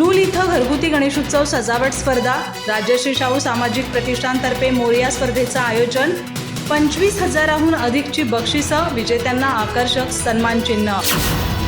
नूल इथं घरगुती गणेशोत्सव सजावट स्पर्धा राजश्री शाहू सामाजिक प्रतिष्ठानतर्फे मोरिया स्पर्धेचं आयोजन पंचवीस हजाराहून अधिकची बक्षिसं विजेत्यांना आकर्षक सन्मान चिन्ह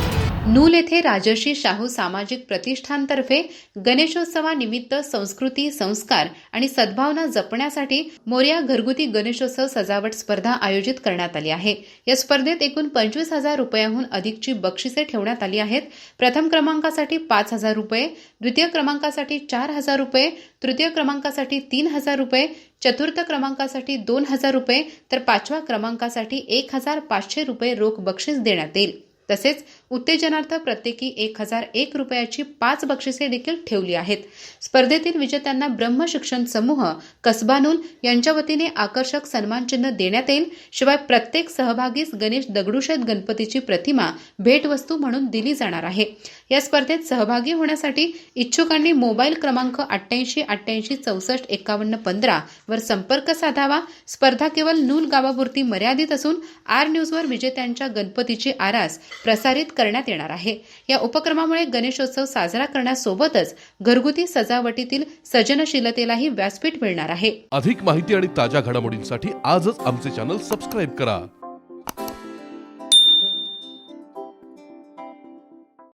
नूल येथे राजर्षी शाहू सामाजिक प्रतिष्ठानतर्फे गणेशोत्सवानिमित्त संस्कृती संस्कार आणि सद्भावना जपण्यासाठी मोर्या घरगुती गणेशोत्सव सजावट स्पर्धा आयोजित करण्यात आली आहे. या स्पर्धेत एकूण पंचवीस हजार रुपयाहून अधिकची बक्षिसे ठेवण्यात आली आहेत. प्रथम क्रमांकासाठी पाच हजार रुपये द्वितीय क्रमांकासाठी चार हजार रुपये तृतीय क्रमांकासाठी तीन हजार रुपये चतुर्थ क्रमांकासाठी दोन हजार रुपये तर पाचव्या क्रमांकासाठी एक हजार पाचशे रुपये रोख बक्षीस देण्यात येईल. तसेच उत्तेजनार्थ प्रत्येकी एक हजार एक रुपयाची पाच बक्षिसे देखील ठेवली आहेत. स्पर्धेतील विजेत्यांना ब्रह्म शिक्षण समूह कसबानूल यांच्या वतीने आकर्षक सन्मानचिन्ह देण्यात येईल. शिवाय प्रत्येक सहभागीस गणेश दगडूशेठ गणपतीची प्रतिमा भेटवस्तू म्हणून दिली जाणार आहे. या स्पर्धेत सहभागी होण्यासाठी इच्छुकांनी मोबाईल क्रमांक अठ्ठ्याऐंशी अठ्ठ्याऐंशी चौसष्ट एकावन्न पंधरा वर संपर्क साधावा. स्पर्धा केवळ नूल गावापुरती मर्यादित असून आर न्यूजवर विजेत्यांच्या गणपतीची आरास प्रसारित करण्यात येणार आहे. या उपक्रमामुळे गणेशोत्सव साजरा करण्यासोबतच घरगुती सजावटीतील सजनशीलतेलाही व्यासपीठ मिळणार आहे. अधिक माहिती आणि ताज्या घडामोडींसाठी आजच आमचे चॅनल सबस्क्राईब करा.